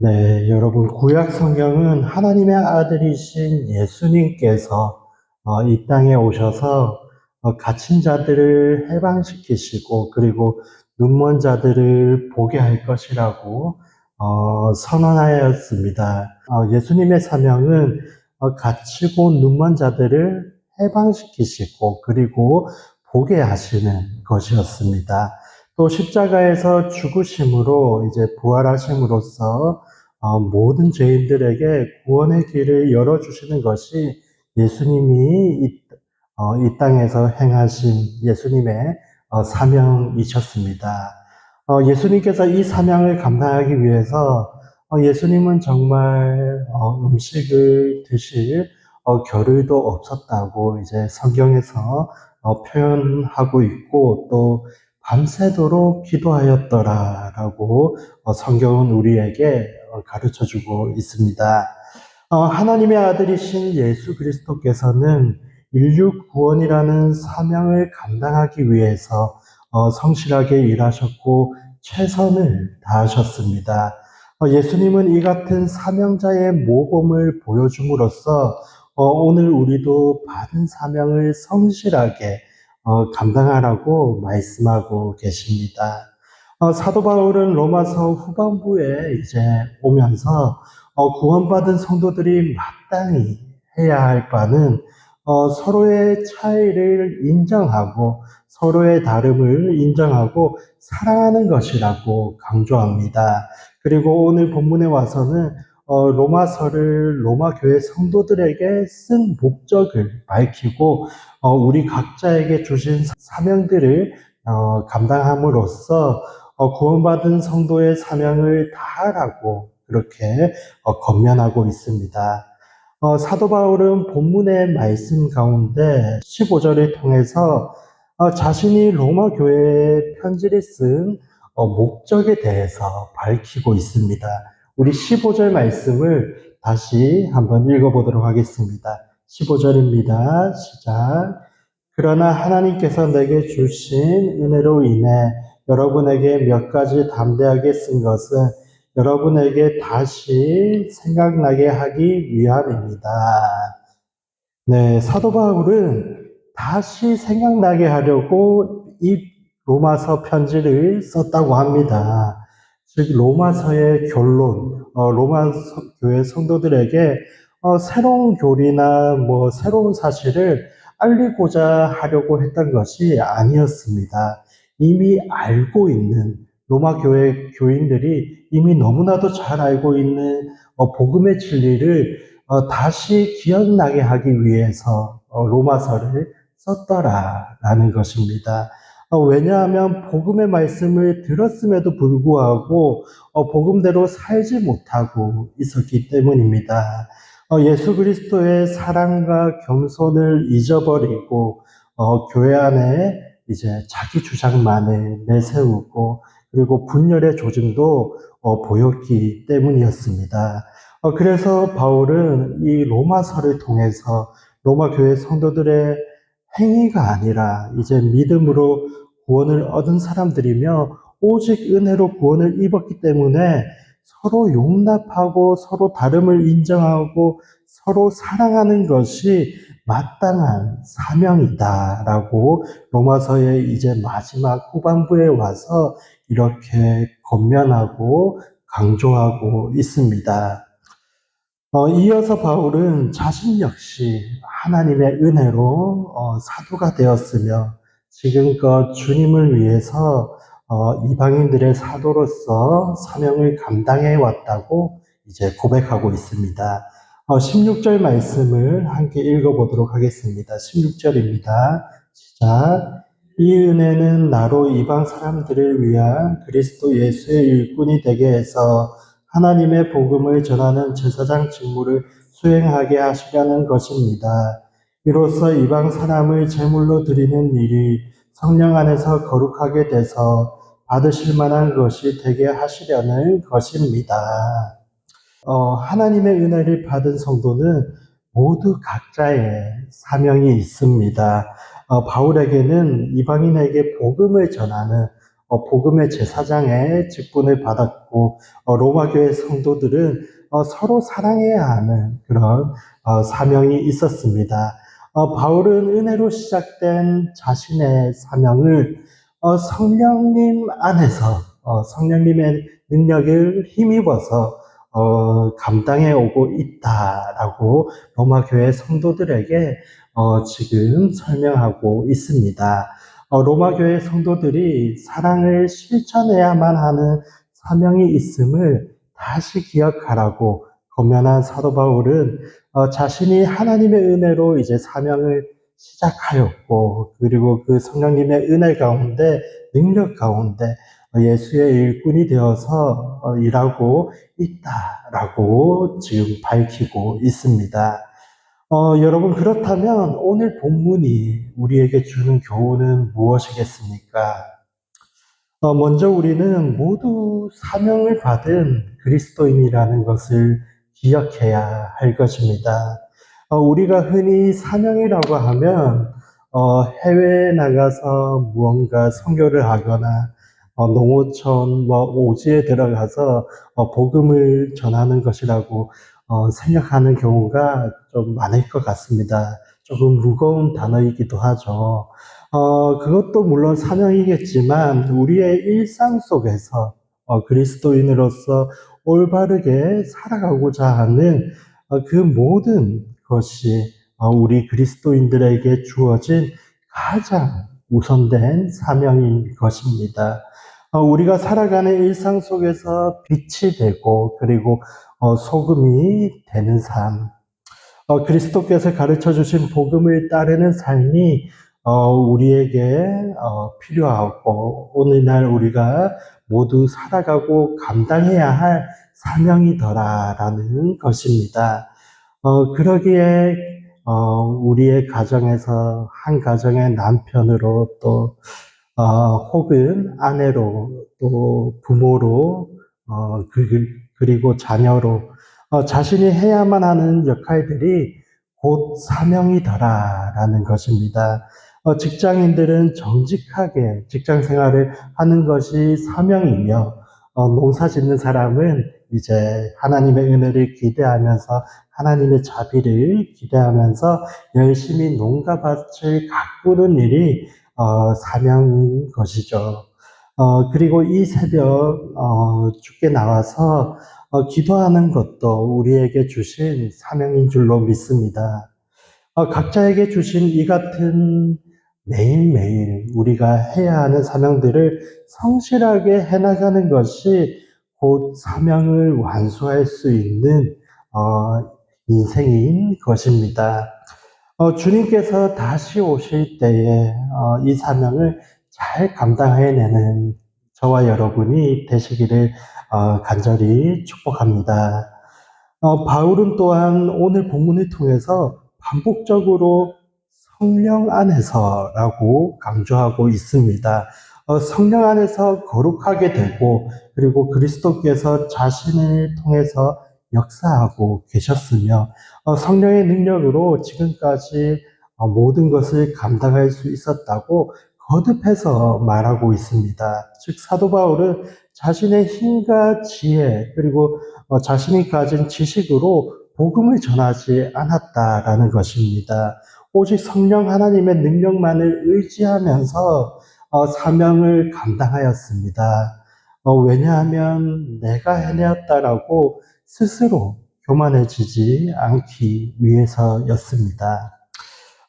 네, 여러분, 구약 성경은 하나님의 아들이신 예수님께서 어, 이 땅에 오셔서 어, 갇힌 자들을 해방시키시고 그리고 눈먼 자들을 보게 할 것이라고 어, 선언하였습니다. 어, 예수님의 사명은 어, 갇히고 눈먼 자들을 해방시키시고 그리고 보게 하시는 것이었습니다. 또 십자가에서 죽으심으로 이제 부활하심으로써 어, 모든 죄인들에게 구원의 길을 열어주시는 것이 예수님이 이, 어, 이 땅에서 행하신 예수님의 어, 사명이셨습니다. 어, 예수님께서 이 사명을 감당하기 위해서 어, 예수님은 정말 어, 음식을 드실 어, 겨를도 없었다고 이제 성경에서 어, 표현하고 있고 또 밤새도록 기도하였더라 라고 어, 성경은 우리에게 어, 가르쳐 주고 있습니다. 어, 하나님의 아들이신 예수 그리스도께서는 인류 구원이라는 사명을 감당하기 위해서 어, 성실하게 일하셨고 최선을 다하셨습니다. 어, 예수님은 이 같은 사명자의 모범을 보여줌으로써 어, 오늘 우리도 받은 사명을 성실하게 어, 감당하라고 말씀하고 계십니다. 어, 사도 바울은 로마서 후반부에 이제 오면서 어, 구원받은 성도들이 마땅히 해야 할 바는 어, 서로의 차이를 인정하고 서로의 다름을 인정하고 사랑하는 것이라고 강조합니다. 그리고 오늘 본문에 와서는 어, 로마서를 로마 교회 성도들에게 쓴 목적을 밝히고 어, 우리 각자에게 주신 사명들을 어, 감당함으로써 어, 구원받은 성도의 사명을 다하라고 그렇게 어, 권면하고 있습니다. 어, 사도 바울은 본문의 말씀 가운데 15절을 통해서 어, 자신이 로마 교회에 편지를 쓴 어, 목적에 대해서 밝히고 있습니다. 우리 15절 말씀을 다시 한번 읽어보도록 하겠습니다. 15절입니다. 시작. 그러나 하나님께서 내게 주신 은혜로 인해 여러분에게 몇 가지 담대하게 쓴 것은 여러분에게 다시 생각나게 하기 위함입니다. 네, 사도 바울은 다시 생각나게 하려고 이 로마서 편지를 썼다고 합니다. 즉, 로마서의 결론, 어, 로마 교회 성도들에게 어, 새로운 교리나 뭐 새로운 사실을 알리고자 하려고 했던 것이 아니었습니다. 이미 알고 있는 로마 교회 교인들이 이미 너무나도 잘 알고 있는 어, 복음의 진리를 어, 다시 기억나게 하기 위해서 어, 로마서를 썼더라라는 것입니다. 어, 왜냐하면 복음의 말씀을 들었음에도 불구하고 어, 복음대로 살지 못하고 있었기 때문입니다. 어, 예수 그리스도의 사랑과 겸손을 잊어버리고 어, 교회 안에 이제 자기 주장만을 내세우고 그리고 분열의 조짐도 어, 보였기 때문이었습니다. 어, 그래서 바울은 이 로마서를 통해서 로마 교회 성도들의 행위가 아니라 이제 믿음으로 구원을 얻은 사람들이며 오직 은혜로 구원을 입었기 때문에 서로 용납하고 서로 다름을 인정하고 서로 사랑하는 것이 마땅한 사명이다라고 로마서의 이제 마지막 후반부에 와서 이렇게 권면하고 강조하고 있습니다. 어, 이어서 바울은 자신 역시 하나님의 은혜로 어, 사도가 되었으며 지금껏 주님을 위해서 어, 이방인들의 사도로서 사명을 감당해 왔다고 이제 고백하고 있습니다. 어, 16절 말씀을 함께 읽어보도록 하겠습니다. 16절입니다. 시작. 이 은혜는 나로 이방 사람들을 위한 그리스도 예수의 일꾼이 되게 해서 하나님의 복음을 전하는 제사장 직무를 수행하게 하시려는 것입니다. 이로써 이방 사람을 제물로 드리는 일이 성령 안에서 거룩하게 돼서 받으실 만한 것이 되게 하시려는 것입니다. 어, 하나님의 은혜를 받은 성도는 모두 각자의 사명이 있습니다. 어, 바울에게는 이방인에게 복음을 전하는 어, 복음의 제사장의 직분을 받았고 어, 로마 교회 성도들은 어, 서로 사랑해야 하는 그런 어, 사명이 있었습니다. 어, 바울은 은혜로 시작된 자신의 사명을 어, 성령님 안에서 어, 성령님의 능력을 힘입어서 어, 감당해 오고 있다라고 로마 교회 성도들에게 어, 지금 설명하고 있습니다. 어, 로마 교회 성도들이 사랑을 실천해야만 하는 사명이 있음을 다시 기억하라고 권면한 사도 바울은 어, 자신이 하나님의 은혜로 이제 사명을 시작하였고 그리고 그 성령님의 은혜 가운데 능력 가운데 예수의 일꾼이 되어서 어, 일하고 있다라고 지금 밝히고 있습니다. 어, 여러분, 그렇다면 오늘 본문이 우리에게 주는 교훈은 무엇이겠습니까? 어, 먼저 우리는 모두 사명을 받은 그리스도인이라는 것을 기억해야 할 것입니다. 어, 우리가 흔히 사명이라고 하면 어, 해외에 나가서 무언가 선교를 하거나 어, 농어촌, 뭐 오지에 들어가서 어, 복음을 전하는 것이라고 어, 생각하는 경우가 좀 많을 것 같습니다. 조금 무거운 단어이기도 하죠. 어, 그것도 물론 사명이겠지만 우리의 일상 속에서 어, 그리스도인으로서 올바르게 살아가고자 하는 어, 그 모든 것이 어, 우리 그리스도인들에게 주어진 가장 우선된 사명인 것입니다. 어, 우리가 살아가는 일상 속에서 빛이 되고 그리고 어, 소금이 되는 삶, 어, 그리스도께서 가르쳐 주신 복음을 따르는 삶이 어, 우리에게 어, 필요하고 오늘날 우리가 모두 살아가고 감당해야 할 사명이더라라는 것입니다. 어, 그러기에 어, 우리의 가정에서 한 가정의 남편으로 또 어, 혹은 아내로 또 부모로 어, 그- 그리고 자녀로 어, 자신이 해야만 하는 역할들이 곧 사명이더라라는 것입니다. 어, 직장인들은 정직하게 직장 생활을 하는 것이 사명이며 어, 농사 짓는 사람은 이제 하나님의 은혜를 기대하면서 하나님의 자비를 기대하면서 열심히 농가밭을 가꾸는 일이 어, 사명인 것이죠. 어, 그리고 이 새벽 어, 주께 나와서 어, 기도하는 것도 우리에게 주신 사명인 줄로 믿습니다. 어, 각자에게 주신 이 같은 매일매일 우리가 해야 하는 사명들을 성실하게 해나가는 것이 곧 사명을 완수할 수 있는 어, 인생인 것입니다. 어, 주님께서 다시 오실 때에 어, 이 사명을 잘 감당해내는 저와 여러분이 되시기를 어, 간절히 축복합니다. 어, 바울은 또한 오늘 본문을 통해서 반복적으로 성령 안에서라고 강조하고 있습니다. 어, 성령 안에서 거룩하게 되고 그리고 그리스도께서 자신을 통해서 역사하고 계셨으며 어, 성령의 능력으로 지금까지 어, 모든 것을 감당할 수 있었다고 거듭해서 말하고 있습니다. 즉 사도 바울은 자신의 힘과 지혜 그리고 어, 자신이 가진 지식으로 복음을 전하지 않았다라는 것입니다. 오직 성령 하나님의 능력만을 의지하면서 어, 사명을 감당하였습니다. 어, 왜냐하면 내가 해내었다라고 스스로 교만해지지 않기 위해서였습니다.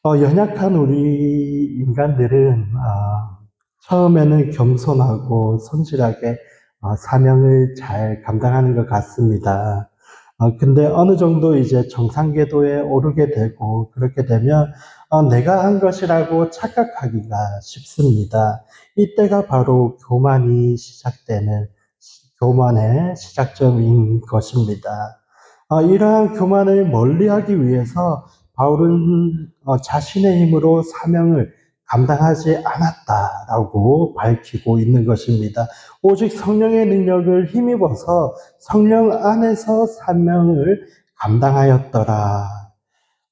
어, 연약한 우리 인간들은 아, 처음에는 겸손하고 성실하게 어, 사명을 잘 감당하는 것 같습니다. 어, 근데 어느 정도 이제 정상궤도에 오르게 되고 그렇게 되면 어, 내가 한 것이라고 착각하기가 쉽습니다. 이때가 바로 교만이 시작되는 시- 교만의 시작점인 것입니다. 어, 이러한 교만을 멀리하기 위해서 바울은 어, 자신의 힘으로 사명을 감당하지 않았다라고 밝히고 있는 것입니다. 오직 성령의 능력을 힘입어서 성령 안에서 사명을 감당하였더라.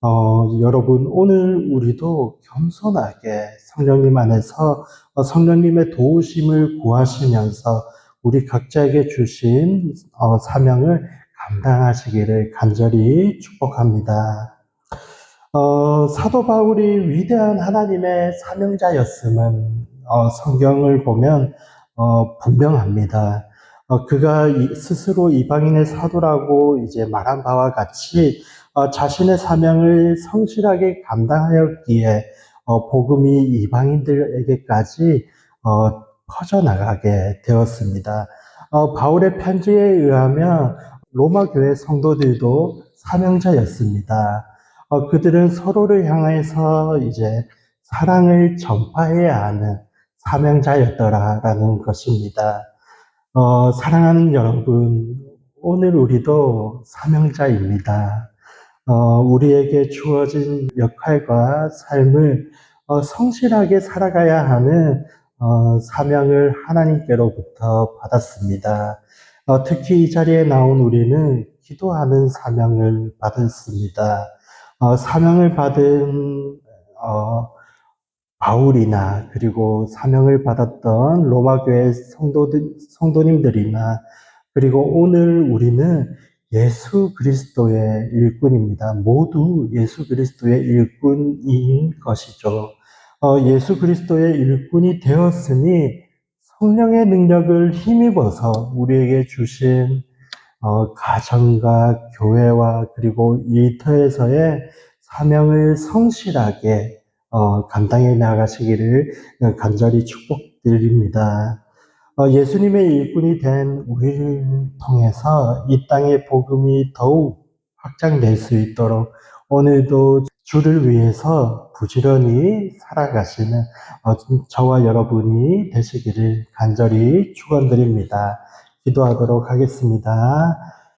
어, 여러분, 오늘 우리도 겸손하게 성령님 안에서 어, 성령님의 도우심을 구하시면서 우리 각자에게 주신 어, 사명을 감당하시기를 간절히 축복합니다. 어, 사도 바울이 위대한 하나님의 사명자였음은 어, 성경을 보면 어, 분명합니다. 어, 그가 이- 스스로 이방인의 사도라고 이제 말한 바와 같이 어, 자신의 사명을 성실하게 감당하였기에 어, 복음이 이방인들에게까지 어, 퍼져나가게 되었습니다. 어, 바울의 편지에 의하면 로마 교회 성도들도 사명자였습니다. 어, 그들은 서로를 향해서 이제 사랑을 전파해야 하는 사명자였더라라는 것입니다. 어, 사랑하는 여러분, 오늘 우리도 사명자입니다. 어, 우리에게 주어진 역할과 삶을 어, 성실하게 살아가야 하는 어, 사명을 하나님께로부터 받았습니다. 어, 특히 이 자리에 나온 우리는 기도하는 사명을 받았습니다. 어, 사명을 받은 어, 바울이나 그리고 사명을 받았던 로마 교회 성도들, 성도님들이나 그리고 오늘 우리는 예수 그리스도의 일꾼입니다. 모두 예수 그리스도의 일꾼인 것이죠. 어, 예수 그리스도의 일꾼이 되었으니 성령의 능력을 힘입어서 우리에게 주신 어, 가정과 교회와 그리고 일터에서의 사명을 성실하게 어, 감당해 나가시기를 간절히 축복드립니다. 어, 예수님의 일꾼이 된 우리를 통해서 이 땅의 복음이 더욱 확장될 수 있도록 오늘도 주를 위해서 부지런히 살아가시는 어, 저와 여러분이 되시기를 간절히 축원드립니다. 기도하도록 하겠습니다.